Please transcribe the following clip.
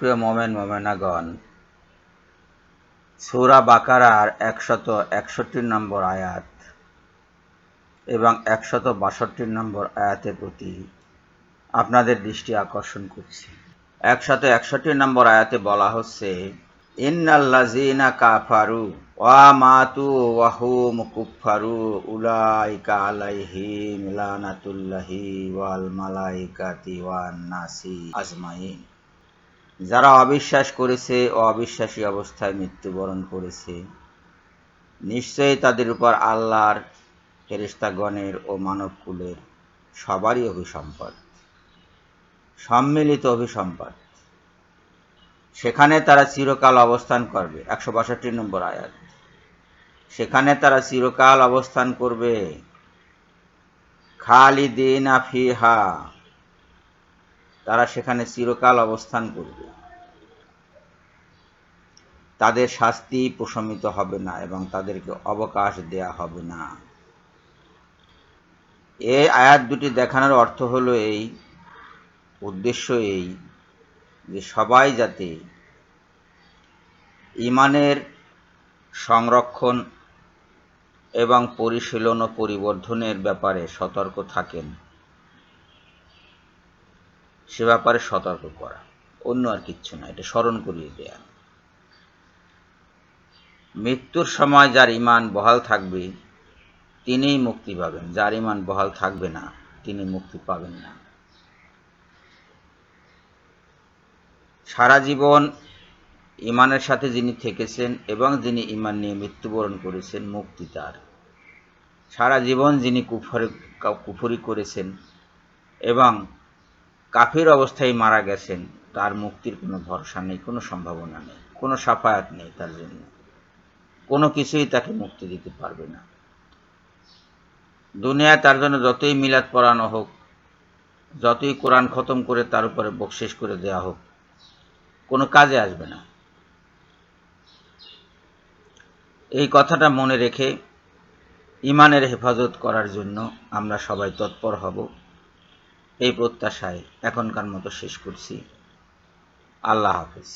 সুপ্রিয় মোমেন মোমেনাগণ। সূরা বাকারার একশত একষট্টি নম্বর আয়াত এবং একশত বাষট্টি নম্বর আয়াতের প্রতি আপনাদের দৃষ্টি আকর্ষণ করছি। একশত একষট্টি নম্বর আয়াতে বলা হচ্ছে ইন্নাল্লাজিনা কাফারু ওয়া মাতু ওয়াহুম কুফারু উলাইকা আলাইহিম লানাতুল্লাহি ওয়াল মালাইকাতি ওয়ান নাসি আজমাইন। যারা অবিশ্বাস করেছে ও অবিশ্বাসী অবস্থায় মৃত্যুবরণ করেছে, নিশ্চয়ই তাদের উপর আল্লাহর ফেরিস্তাগণের ও মানবকুলের সবারই অভিসম্পদ, সম্মিলিত অভিসম্পদ। সেখানে তারা চিরকাল অবস্থান করবে, একশো বাষট্টি নম্বর আয়াত। সেখানে তারা চিরকাল অবস্থান করবে, খালিদিন আফিহা তারা সেখানে চিরকাল অবস্থান করবে। তাদের শাস্তি প্রশমিত হবে না এবং তাদেরকে অবকাশ দেয়া হবে না। এই আয়াত দুটি দেখানোর অর্থ হলো এই, উদ্দেশ্য এই যে সবাই যাতে ইমানের সংরক্ষণ এবং পরিশীলন ও পরিবর্ধনের ব্যাপারে সতর্ক থাকেন। সে ব্যাপারে সতর্ক করা। অন্য আর কিচ্ছু না, এটা স্মরণ করিয়ে দেয়া। মৃত্যুর সময় যার ইমান বহাল থাকবে, তিনিই মুক্তি পাবেন। যার ইমান বহাল থাকবে না, তিনি মুক্তি পাবেন না। সারা জীবন ইমানের সাথে যিনি থেকেছেন এবং যিনি ইমান নিয়ে মৃত্যুবরণ করেছেন, মুক্তি তার। সারা জীবন যিনি কুফরে, কুফরি করেছেন এবং কাফির অবস্থায় মারা গেছেন, তার মুক্তির কোনো ভরসা নেই, কোনো সম্ভাবনা নেই, কোনো সাফায়াত নেই তার জন্য। কোনো কিছুই তাকে মুক্তি দিতে পারবে না। দুনিয়ায় তার জন্য যতই মিলাদ পড়ানো হোক, যতই কোরআন খতম করে তার উপরে বকশেষ করে দেওয়া হোক, কোনো কাজে আসবে না। এই কথাটা মনে রেখে ইমানের হেফাজত করার জন্য আমরা সবাই তৎপর হব। এই প্রত্যাশায় এখনকার মতো শেষ করছি। আল্লাহ হাফিজ।